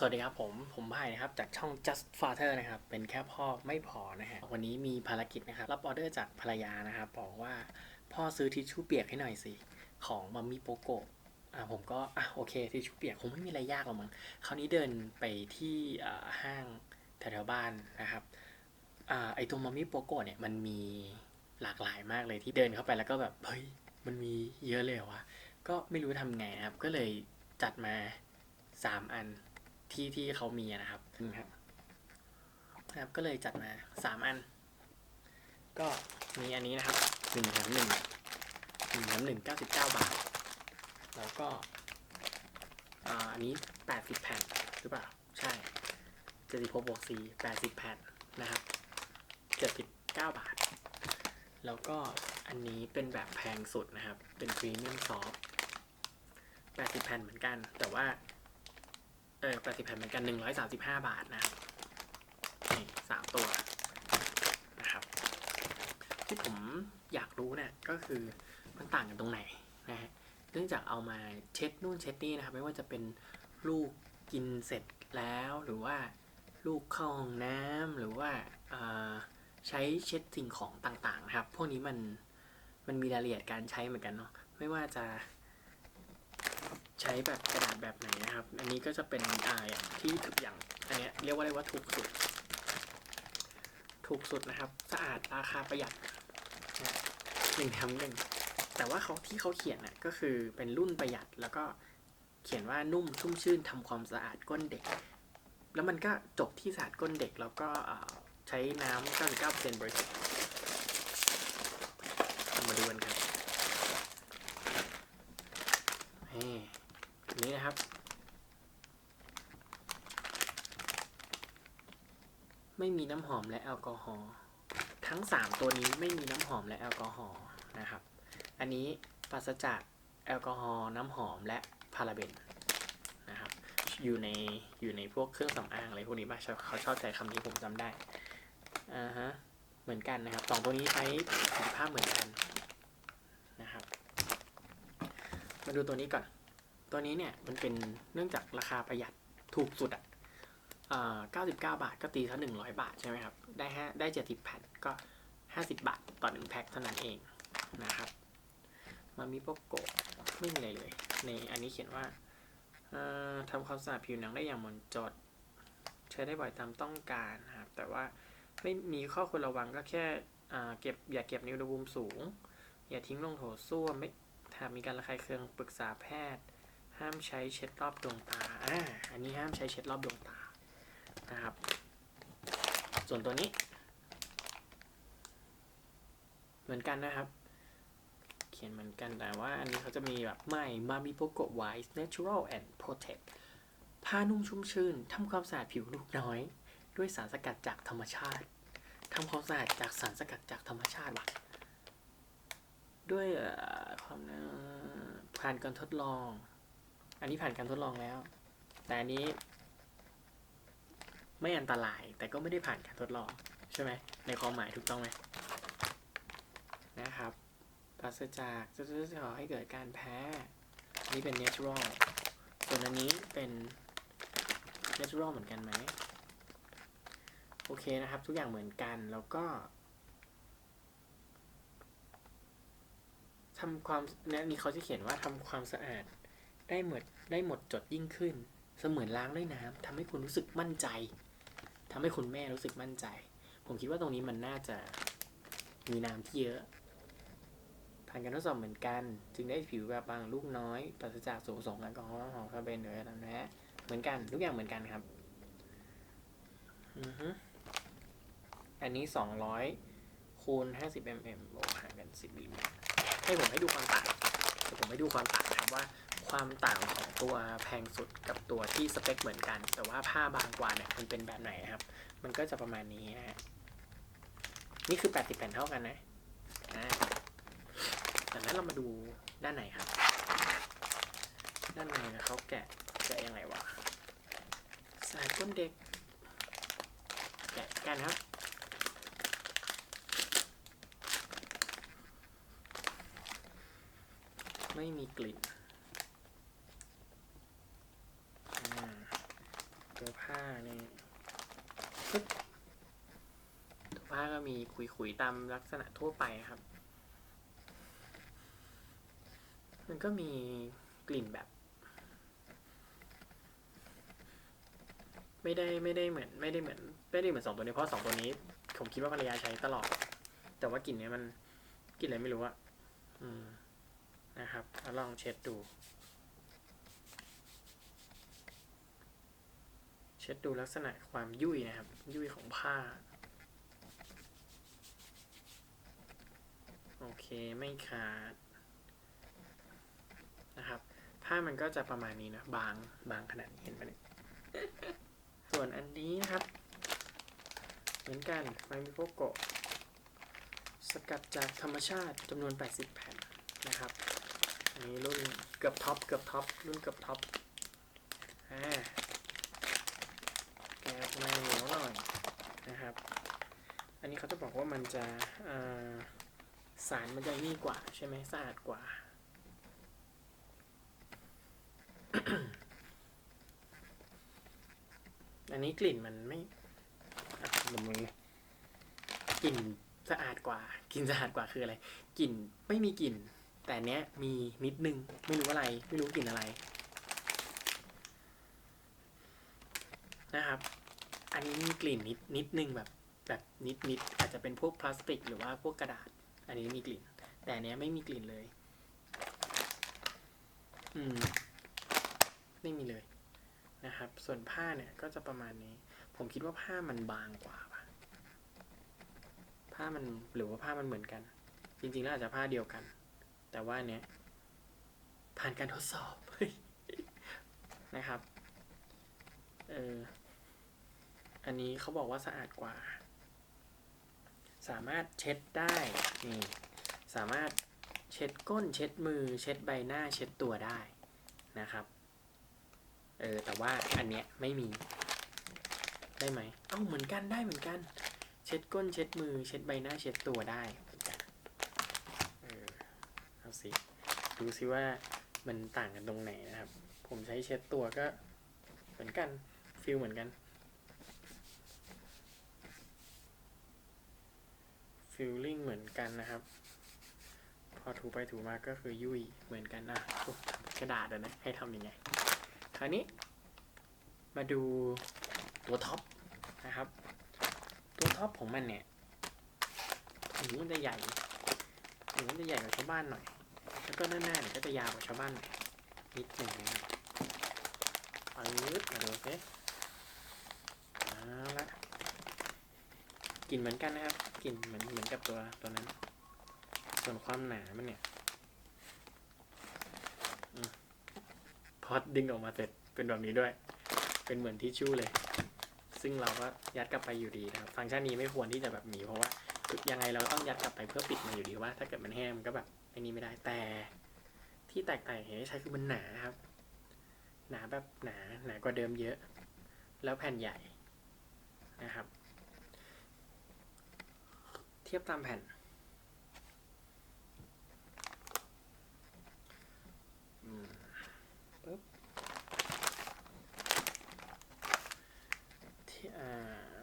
สวัสดีครับผม ผมไผ่นะครับ จากช่อง just father นะครับ เป็นแค่พ่อไม่พอนะฮะ วันนี้มีภารกิจนะครับ รับออเดอร์จากภรรยานะครับ บอกว่าพ่อซื้อทิชชู่เปียกให้หน่อยสิ ของมัมมี่โปโกะอ่าผมก็ อะโอเค ทิชชู่เปียกคงไม่มีอะไรยากหรอกมั้ง คราวนี้เดินไปที่อ่าห้างแถวๆบ้านนะครับ อ่าไอตัวมัมมี่โปโกะเนี่ยมันมีหลากหลายมากเลยที่เดินเข้าไปแล้วก็แบบเฮ้ยมันมีเยอะเลยวะก็ไม่รู้ทำไงนะครับ ก็เลยจัดมาสามอัน ที่ที่เขามีอะนะครับนะครับนะครับก็เลยจัดมาสามอัน ก็มีอันนี้นะครับหนึ่งแถมหนึ่งหนึ่งแถมหนึ่งเก้าสิบเก้าบาท แล้วก็อ่าอันนี้แปดสิบแผ่นหรือเปล่า ใช่เจ็ดสิบหกบวกสี่แปดสิบแผ่นนะครับเจ็ดสิบเก้าบาท แล้วก็อันนี้เป็นแบบแพงสุดนะครับ เป็นพรีเมียมซอฟแปดสิบแผ่นเหมือนกัน แต่ว่า เออ80แผ่นเหมือนกัน135บาทนะครับนี่สามตัวนะครับ ที่ผมอยากรู้เนี่ยก็คือมันต่างกันตรงไหนนะฮะเนื่องจากเอามาเช็ดนู่นเช็ดนี่นะครับ ไม่ว่าจะเป็นลูกกินเสร็จแล้วหรือว่าลูกเข้าห้องน้ำหรือว่าอ่าใช้เช็ดสิ่งของต่างๆนะครับ พวกนี้มันมันมีรายละเอียดการใช้เหมือนกันเนาะไม่ว่าจะ ใช้แบบกระดาษแบบไหนนะครับ อันนี้ก็จะเป็นอ่าอย่างที่ถูกอย่างอันนี้เรียกว่าได้ว่าถูกสุด ถูกสุดนะครับ สะอาดราคาประหยัดนะหนึ่งแถมหนึ่งแต่ว่าเขาที่เขาเขียนน่ะก็คือเป็นรุ่นประหยัดแล้วก็เขียนว่านุ่มชุ่มชื่นทำความสะอาดก้นเด็ก แล้วมันก็จบที่สะอาดก้นเด็ก แล้วก็ใช้น้ำ99%บริสุทธิ์เอามาดูกันครับ นี่อันนี้นะครับ ไม่มีน้ำหอมและแอลกอฮอล์ทั้ง 3 ตัวนี้ไม่มีน้ำหอมและแอลกอฮอล์นะครับ อันนี้ปราศจากแอลกอฮอล์น้ำหอมและพาราเบนนะครับอยู่ในอยู่ในพวกเครื่องสำอางอะไรพวกนี้ป่ะเขาชอบใจคำนี้ผมจำได้อ่าฮะเหมือนกันนะครับสองตัวนี้ใช้สิทธิภาพเหมือนกันนะครับ มาดูตัวนี้ก่อน ตัวนี้เนี่ยมันเป็นเนื่องจากราคาประหยัดถูกสุดอะ อ่า99 บาทก็ตีซะ100 บาทใช่ไหมครับ ได้ห้าได้ 70 แผ่นก็ 50 บาท ต่อหนึ่งแพ็คเท่านั้นเองนะครับมามีโปโกไม่มีอะไรเลย ในอันนี้เขียนว่าทำความสะอาดผิวหนังได้อย่างหมดจด ใช้ได้บ่อยตามต้องการนะครับ แต่ว่าไม่มีข้อควรระวังก็แค่เก็บอย่าเก็บในอุณหภูมิสูง อย่าทิ้งลงโถส้วมไม่หามีการระคายเคืองปรึกษาแพทย์ ห้ามใช้เช็ดรอบดวงตาอ่าอันนี้ห้ามใช้เช็ดรอบดวงตา นะครับ ส่วนตัวนี้ เหมือนกันนะครับ เขียนเหมือนกันแต่ว่าอันนี้เขาจะมีแบบไม่มามิโปโกไวส์ natural and protect ผ้านุ่มชุ่มชื่นทำความสะอาดผิวลูกน้อย ด้วยสารสกัดจากธรรมชาติทำความสะอาดจากสารสกัดจากธรรมชาติว่ะด้วยความน่าผ่านการทดลอง อันนี้ผ่านการทดลองแล้ว แต่อันนี้ ไม่อันตราย แต่ก็ไม่ได้ผ่านการทดลอง ใช่ไหม ในความหมายถูกต้องไหมนะครับปราศจากจะจะก่อให้เกิดการแพ้นนี้เป็น natural ส่วนอันนี้เป็น natural เหมือนกันไหม โอเคนะครับ ทุกอย่างเหมือนกันแล้วก็ทำความเนี่ยนี่เขาจะเขียนว่าทำความสะอาดได้หมดได้หมดจดยิ่งขึ้น เสมือนล้างด้วยน้ำทำให้คุณรู้สึกมั่นใจ ทำให้คุณแม่รู้สึกมั่นใจ ผมคิดว่าตรงนี้มันน่าจะมีน้ำที่เยอะผ่านการทดสอบเหมือนกัน จึงได้ผิวแบบบางลูกน้อยปราศจากส่วนผสมแอลกอฮอล์น้ำหอมคาร์เบนหรืออะไรนะฮะเหมือนกันทุกอย่างเหมือนกันครับอือฮึอันนี้สองร้อยคูณห้าสิบ mm โอ้ห่างกันสิบมิลลิเมตรให้ผมให้ดูความต่างเดี๋ยวผมให้ดูความต่างครับว่า ความต่างของตัวแพงสุดกับตัวที่สเปคเหมือนกัน แต่ว่าผ้าบางกว่าเนี่ยมันเป็นแบบไหนครับ มันก็จะประมาณนี้นะนี่คือ80แผ่นเท่ากันนะจากนั้นเรามาดูด้านในครับ ด้านในนะเขาแกะแกะยังไงวะสายก้นเด็ก แกะกันครับไม่มีกลิ่นาตัวผ้านี่ปึ๊บตัวผ้าก็มีขุยๆตามลักษณะทั่วไปครับ มันก็มีกลิ่นแบบ ไม่ได้ไม่ได้เหมือน ไม่ได้เหมือนไม่ได้เหมือนสองตัวนี้เพราะสองตัวนี้ผมคิดว่าภรรยาใช้ตลอด แต่ว่ากลิ่นเนี้ยมันกลิ่นอะไรไม่รู้อะอืมนะครับลองเช็ดดู ช็ดดูลักษณะความยุ่ยนะครับ ยุ่ยของผ้า โอเคไม่ขาดนะครับผ้ามันก็จะประมาณนี้นะ บางบางขนาดนี้เห็นไหมเนี่ยส่วนอันนี้นะครับ เหมือนกันไมมิโกโกะสกัดจากธรรมชาติจำนวน 80 แผ่นนะครับ อันนี้รุ่นเกือบท็อปเกือบท็อปรุ่นเกือบท็อปอ่าแกะออกมาเหนียวหน่อย นะครับ อันนี้เขาจะบอกว่ามันจะอ่าสารมันจะนี่กว่าใช่ไหมสะอาดกว่า อันนี้กลิ่นมันไม่อะดมมือกลิ่นสะอาดกว่ากลิ่นสะอาดกว่าคืออะไรกลิ่นไม่มีกลิ่น แต่เนี้ยมีนิดนึงไม่รู้อะไร ไม่รู้กลิ่นอะไร นะครับ อันนี้มีกลิ่นนิดนิดนึงแบบแบบนิดนิดอาจจะเป็นพวกพลาสติก หรือว่าพวกกระดาษ อันนี้มีกลิ่น แต่อันเนี้ยไม่มีกลิ่นเลย อืม ไม่มีเลยนะครับ ส่วนผ้าเนี่ยก็จะประมาณนี้ ผมคิดว่าผ้ามันบางกว่าปะผ้ามันหรือว่าผ้ามันเหมือนกัน จริงๆแล้วอาจจะผ้าเดียวกัน แต่ว่าเนี้ยผ่านการทดสอบนะครับ เออ อันนี้เขาบอกว่าสะอาดกว่า สามารถเช็ดได้นี่สามารถเช็ดก้นเช็ดมือ เช็ดใบหน้าเช็ดตัวได้นะครับเออแต่ว่าอันเนี้ยไม่มีได้ไหมเอ้าเหมือนกันได้เหมือนกัน เช็ดก้นเช็ดมือ เช็ดใบหน้าเช็ดตัวได้เหมือนกันเออเอาสิดูสิว่ามันต่างกันตรงไหนนะครับ ผมใช้เช็ดตัวก็เหมือนกันฟิลเหมือนกัน ฟิลลิ่งเหมือนกันนะครับ พอถูไปถูมาก็คือยุ่ยเหมือนกันนะกระดาษอะนะให้ทำยังไงคราวนี้ มาดูตัวท็อปนะครับ ตัวท็อปของมันเนี่ยหูมันจะใหญ่หูมันจะใหญ่กว่าชาวบ้านหน่อย แล้วก็หน้าหน้าเนี่ยก็จะยาวกว่าชาวบ้านหน่อยนิดหนึ่งนะครับปื๊ดมาดูสิเอาละ กลิ่นเหมือนกันนะครับกลิ่นเหมือนเหมือนกับตัวตัวนั้น ส่วนความหนามันเนี่ยอพอดึงออกมาเสร็จเป็นแบบนี้ด้วย เป็นเหมือนทิชชู่เลย ซึ่งเราก็ยัดกลับไปอยู่ดีนะครับ ฟังก์ชันนี้ไม่ควรที่จะแบบหนีเพราะว่ายังไงเราต้องยัดกลับไปเพื่อปิดมันอยู่ดีว่า ถ้าเกิดมันแห้งมันก็แบบไอ้นี้ไม่ได้แต่ที่แตกต่างเห็นใช้คือมันหนาครับ หนาแบบหนาหนากว่าเดิมเยอะ แล้วแผ่นใหญ่นะครับ เทียบตามแผ่นปึ๊บ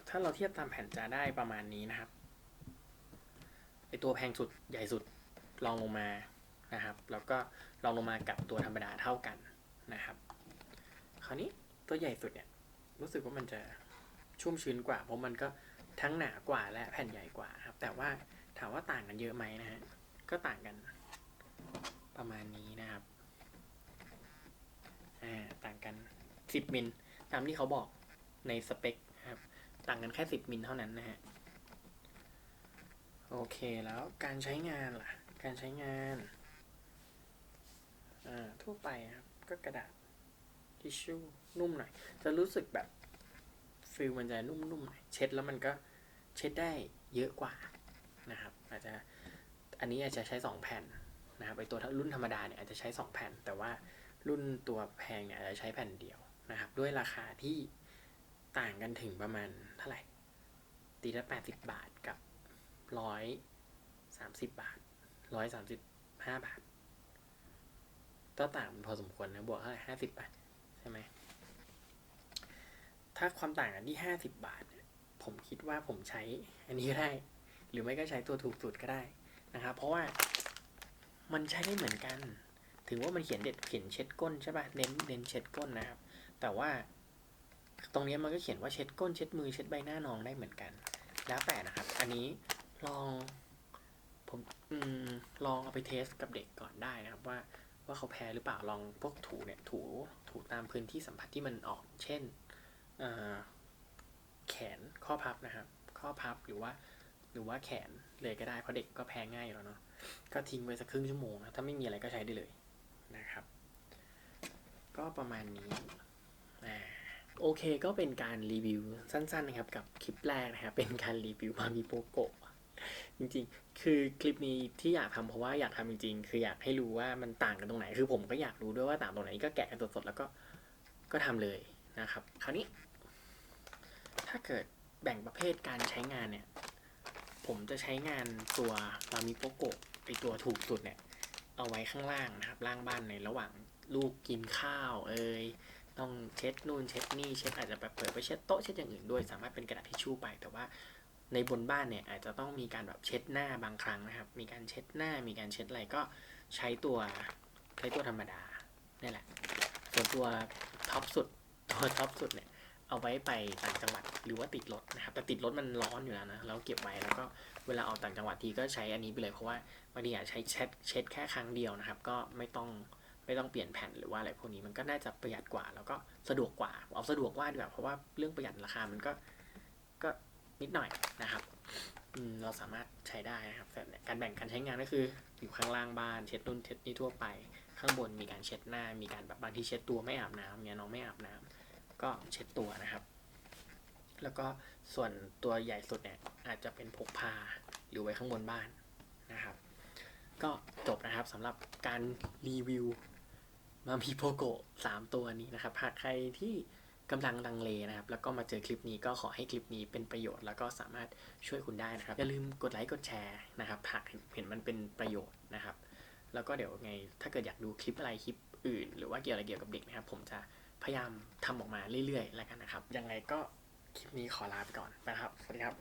ถ้าเราเทียบตามแผ่นจะได้ประมาณนี้นะครับ ไอตัวแพงสุดใหญ่สุดลองลงมานะครับ แล้วก็ลองลงมากับตัวธรรมดาเท่ากันนะครับ คราวนี้ตัวใหญ่สุดเนี่ยรู้สึกว่ามันจะชุ่มชื้นกว่าเพราะมันก็ ทั้งหนากว่าและแผ่นใหญ่กว่าครับ แต่ว่าถามว่าต่างกันเยอะไหมนะฮะ ก็ต่างกัน ประมาณนี้นะครับ อ่า ต่างกันสิบมิล ตามที่เขาบอกในสเปคครับ ต่างกันแค่สิบมิลเท่านั้นนะฮะ โอเค แล้วการใช้งานล่ะ การใช้งาน อ่า ทั่วไปครับ ก็กระดาษทิชชู่นุ่มหน่อย จะรู้สึกแบบฟิลมันจะนุ่มๆหน่อย เช็ดแล้วมันก็ เช็ดได้เยอะกว่านะครับ อาจจะอันนี้อาจจะใช้สองแผ่นนะครับไอตัวรุ่นธรรมดาเนี่ยอาจจะใช้สองแผ่น แต่ว่ารุ่นตัวแพงเนี่ยอาจจะใช้แผ่นเดียวนะครับ ด้วยราคาที่ต่างกันถึงประมาณเท่าไหร่ตีละแปดสิบบาทกับร้อยสามสิบบาทร้อยสามสิบห้าบาทก็ต่างพอสมควรนะบวกเท่าไหร่ห้าสิบบาทใช่ไหมถ้าความต่างกันที่ห้าสิบบาทเนี่ย ผมคิดว่าผมใช้อันนี้ก็ได้ หรือไม่ก็ใช้ตัวถูกสุดก็ได้นะครับ เพราะว่ามันใช้ได้เหมือนกันถึงว่ามันเขียนเด็ดเขียนเช็ดก้นใช่ป่ะเน้นเน้นเช็ดก้นนะครับ แต่ว่า ตรงนี้มันก็เขียนว่าเช็ดก้นเช็ดมือเช็ดใบหน้าน้องได้เหมือนกัน แล้วแต่นะครับ อันนี้ลองผมอืมลองเอาไปเทสกับเด็กก่อนได้นะครับว่าว่าเขาแพ้หรือเปล่าลองพวกถูเนี่ยถูถูตามพื้นที่สัมผัสที่มันออก เช่นอ่อ แขนข้อพับนะครับ ข้อพับหรือว่า หรือว่าแขนเลยก็ได้เพราะเด็กก็แพ้ง่ายอยู่แล้วเนาะก็ทิ้งไว้สักครึ่งชั่วโมงนะถ้าไม่มีอะไรก็ใช้ได้เลยนะครับ ก็ประมาณนี้อ่าโอเคก็เป็นการรีวิวสั้นๆนะครับกับคลิปแรกนะครับเป็นการรีวิวมามีโปโกะจริงๆ คือคลิปนี้ที่อยากทำเพราะว่าอยากทำจริงๆ คืออยากให้รู้ว่ามันต่างกันตรงไหน คือผมก็อยากรู้ด้วยว่าต่างตรงไหนก็แกะกันสดๆแล้วก็ก็ทำเลยนะครับ คราวนี้ถ้าเกิดแบ่งประเภทการใช้งานเนี่ย ผมจะใช้งานตัวมามิโปโกะไอตัวถูกสุดเนี่ย เอาไว้ข้างล่างนะครับ ล่างบ้านในระหว่างลูกกินข้าว เอ่ยต้องเช็ดนู่นเช็ดนี่เช็ดอาจจะแบบเปิดไปเช็ดโต๊ะเช็ดอย่างอื่นด้วย สามารถเป็นกระดาษทิชชู่ไป แต่ว่าในบนบ้านเนี่ยอาจจะต้องมีการแบบเช็ดหน้าบางครั้งนะครับ มีการเช็ดหน้า มีการเช็ดอะไรก็ใช้ตัวใช้ตัวธรรมดานี่แหละ ส่วนตัวท็อปสุดตัวท็อปสุดเนี่ย เอาไว้ไปต่างจังหวัดหรือว่าติดรถนะครับแต่ติดรถมันร้อนอยู่แล้วนะเราเก็บไว้แล้วก็เวลาออกต่างจังหวัดทีก็ใช้อันนี้ไปเลยเพราะว่าบางทีอาจใช้เช็ดเช็ดแค่ครั้งเดียวนะครับ ก็ไม่ต้องไม่ต้องเปลี่ยนแผ่นหรือว่าอะไรพวกนี้มันก็น่าจะประหยัดกว่า แล้วก็สะดวกกว่าเอาสะดวกว่าดีกว่าเพราะว่าเรื่องประหยัดราคามันก็ก็นิดหน่อยนะครับเราสามารถใช้ได้นะครับแต่การแบ่งการใช้งานก็คืออยู่ข้างล่างบ้านเช็ดนู่นเช็ดนี่ทั่วไป ข้างบนมีการเช็ดหน้า มีการแบบบางทีเช็ดตัวไม่อาบน้ำเนี่ยน้องไม่อาบน้ำ ก็เช็ดตัวนะครับ แล้วก็ส่วนตัวใหญ่สุดเนี่ยอาจจะเป็นพกพาหรือไว้ข้างบนบ้านนะครับ ก็จบนะครับสำหรับการรีวิวมามีโปโกะสามตัวนี้นะครับหากใครที่กำลังลังเลนะครับ แล้วก็มาเจอคลิปนี้ก็ขอให้คลิปนี้เป็นประโยชน์ แล้วก็สามารถช่วยคุณได้นะครับ อย่าลืมกดไลค์กดแชร์นะครับหากเห็นมันเป็นประโยชน์นะครับ แล้วก็เดี๋ยวไงถ้าเกิดอยากดูคลิปอะไรคลิปอื่น หรือว่าเกี่ยวอะไรเกี่ยวกับเด็กนะครับ ผมจะ พยายามทำออกมาเรื่อยๆ แล้วกันนะครับ ยังไงก็คลิปนี้ขอลาไปก่อนนะครับ สวัสดีครับ